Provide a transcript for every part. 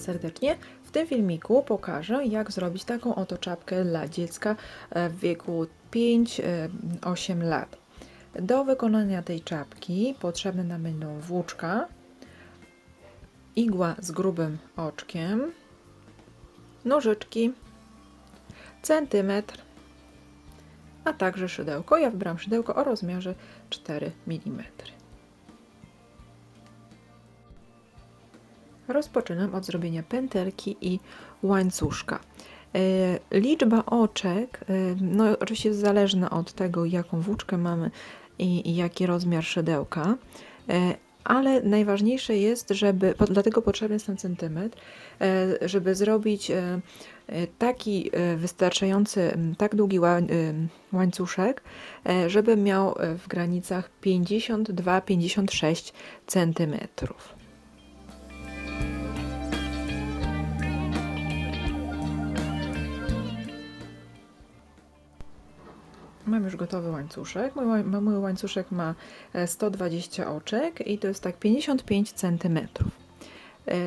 Serdecznie. W tym filmiku pokażę, jak zrobić taką oto czapkę dla dziecka e, w wieku 5-8 lat. Do wykonania tej czapki potrzebne nam będą włóczka, igła z grubym oczkiem, nożyczki, centymetr, a także szydełko. Ja wybrałam szydełko o rozmiarze 4 mm. Rozpoczynam od zrobienia pętelki i łańcuszka. E, Liczba oczek, e, no oczywiście jest zależna od tego, jaką włóczkę mamy i, i jaki rozmiar szydełka, e, ale najważniejsze jest, żeby, dlatego potrzebny jest ten centymetr, żeby zrobić taki wystarczający, tak długi łańcuszek, żeby miał w granicach 52-56 centymetrów. Mam już gotowy łańcuszek. Mój, mój łańcuszek ma e, 120 oczek i to jest tak 55 cm.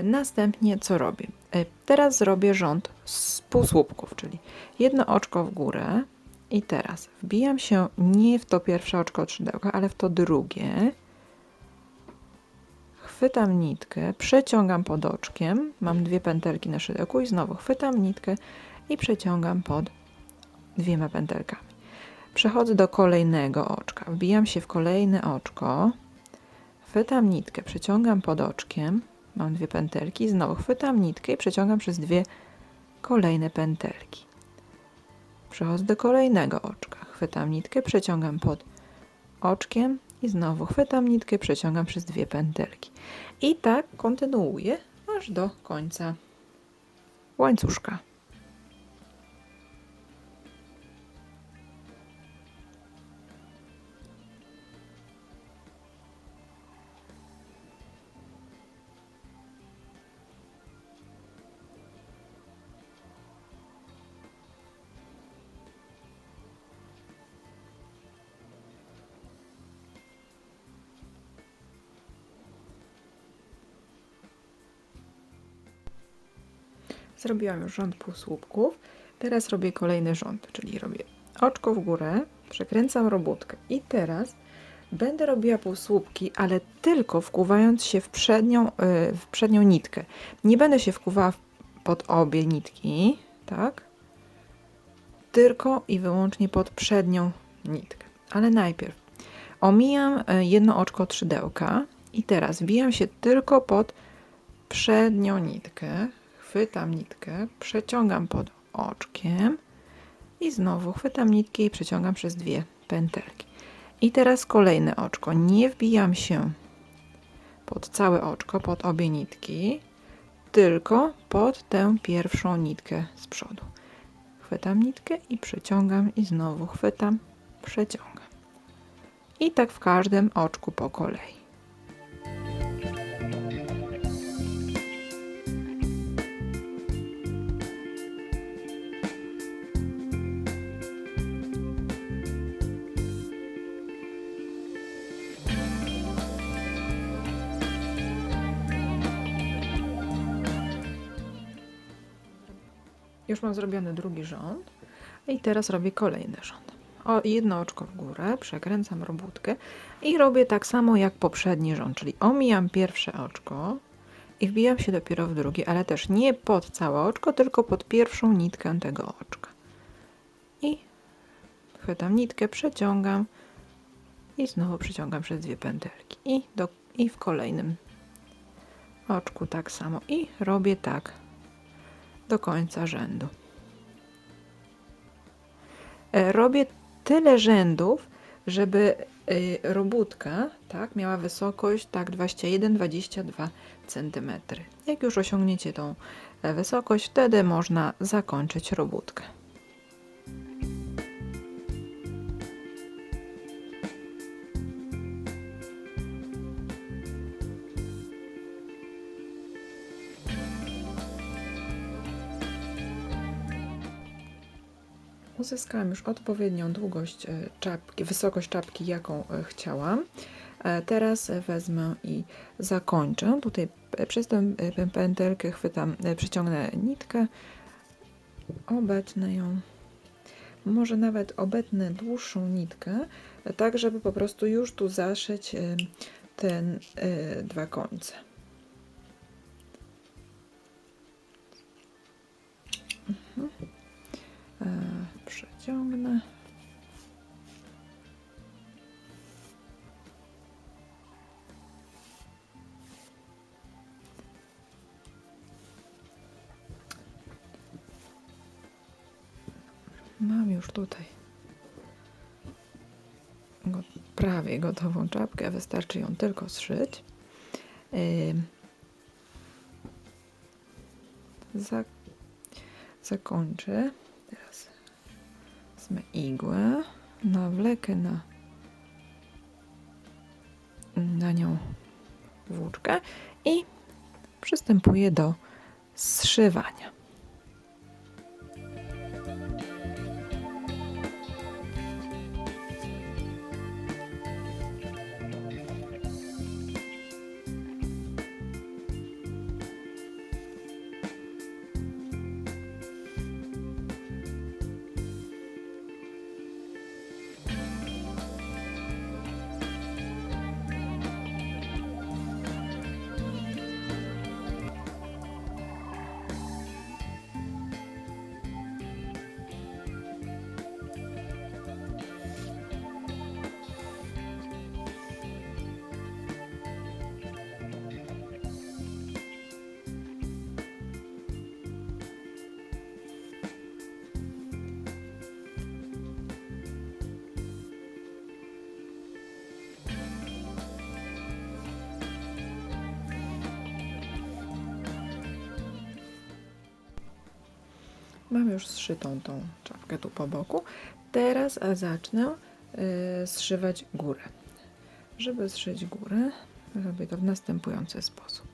Następnie co robię? E, Teraz zrobię rząd z półsłupków, czyli jedno oczko w górę i teraz wbijam się nie w to pierwsze oczko od szydełka, ale w to drugie. Chwytam nitkę, przeciągam pod oczkiem, mam dwie pętelki na szydełku i znowu chwytam nitkę i przeciągam pod dwiema pętelkami. Przechodzę do kolejnego oczka. Wbijam się w kolejne oczko. Chwytam nitkę, przeciągam pod oczkiem. Mam dwie pętelki. Znowu chwytam nitkę i przeciągam przez dwie kolejne pętelki. Przechodzę do kolejnego oczka. Chwytam nitkę, przeciągam pod oczkiem i znowu chwytam nitkę, przeciągam przez dwie pętelki. I tak kontynuuję aż do końca łańcuszka. Zrobiłam już rząd półsłupków. Teraz robię kolejny rząd, czyli robię oczko w górę, przekręcam robótkę i teraz będę robiła półsłupki, ale tylko wkuwając się w przednią, y, w przednią nitkę. Nie będę się wkuwała pod obie nitki, tak? Tylko i wyłącznie pod przednią nitkę. Ale najpierw omijam y, jedno oczko od szydełka i teraz wbijam się tylko pod przednią nitkę, chwytam nitkę, przeciągam pod oczkiem i znowu chwytam nitkę i przeciągam przez dwie pętelki. I teraz kolejne oczko. Nie wbijam się pod całe oczko, pod obie nitki, tylko pod tę pierwszą nitkę z przodu. Chwytam nitkę i przeciągam i znowu chwytam, przeciągam. I tak w każdym oczku po kolei. Już mam zrobiony drugi rząd i teraz robię kolejny rząd. O, jedno oczko w górę, przekręcam robótkę i robię tak samo jak poprzedni rząd, czyli omijam pierwsze oczko i wbijam się dopiero w drugie, ale też nie pod całe oczko, tylko pod pierwszą nitkę tego oczka. I chwytam nitkę, przeciągam i znowu przeciągam przez dwie pętelki i, do, i w kolejnym oczku tak samo i robię tak do końca rzędu. E, Robię tyle rzędów, żeby y, robótka tak, miała wysokość tak 21-22 cm. Jak już osiągniecie tą e, wysokość, wtedy można zakończyć robótkę. Uzyskałam już odpowiednią długość e, czapki, wysokość czapki, jaką e, chciałam. E, Teraz wezmę i zakończę. Tutaj przez tę pętelkę chwytam, przyciągnę nitkę, obetnę ją. Może nawet obetnę dłuższą nitkę, tak żeby po prostu już tu zaszyć ten dwa końce. Przeciągnę. Mam już tutaj prawie gotową czapkę, wystarczy ją tylko zszyć. Zakończę. Wezmę igłę, nawlekę na, na nią włóczkę i przystępuję do zszywania. Mam już zszytą tą czapkę tu po boku. Teraz e, zacznę y, zszywać górę. Żeby zszyć górę, robię to w następujący sposób.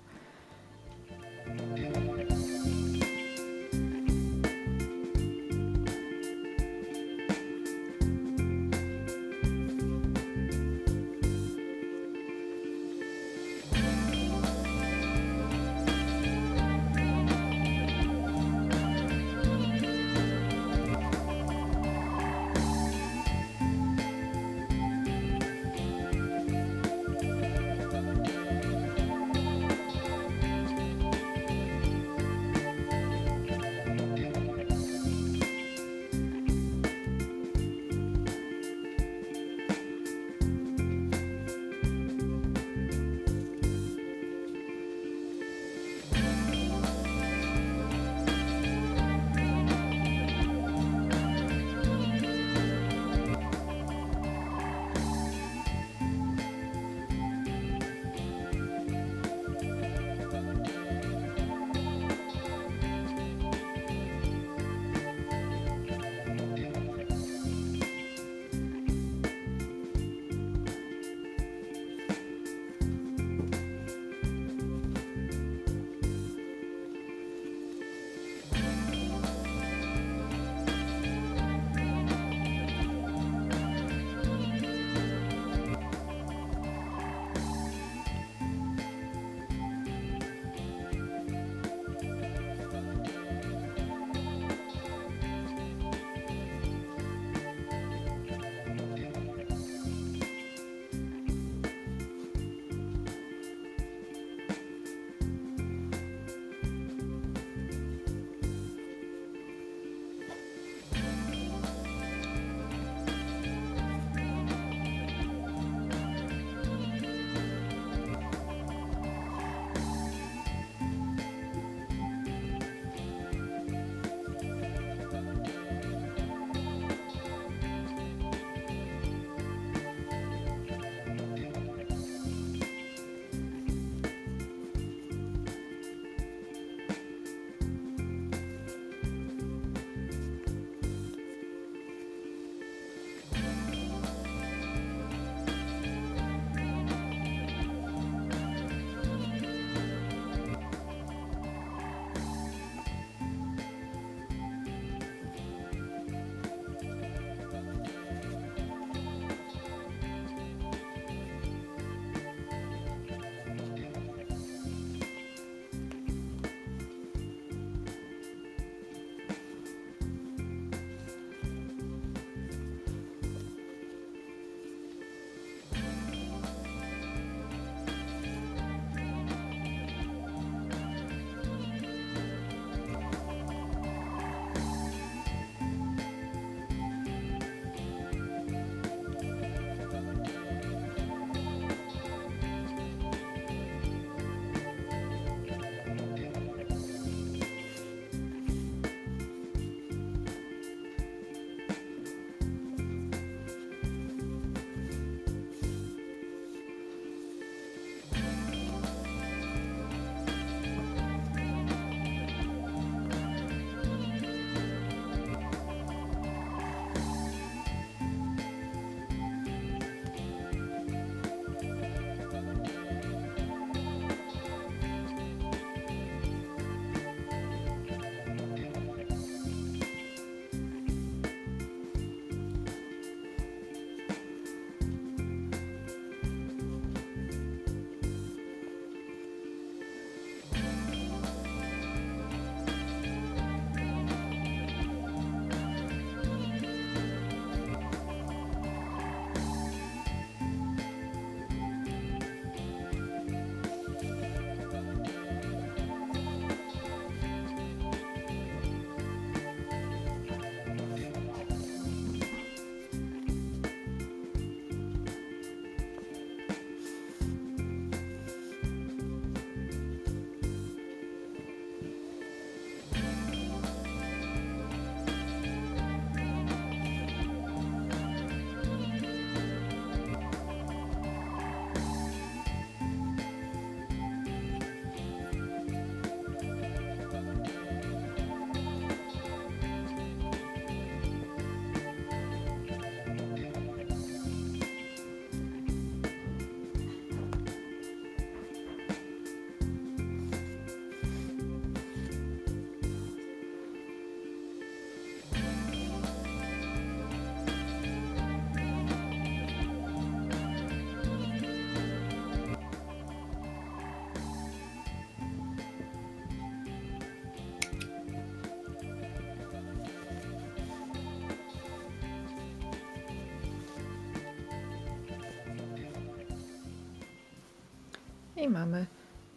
I mamy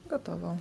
gotową.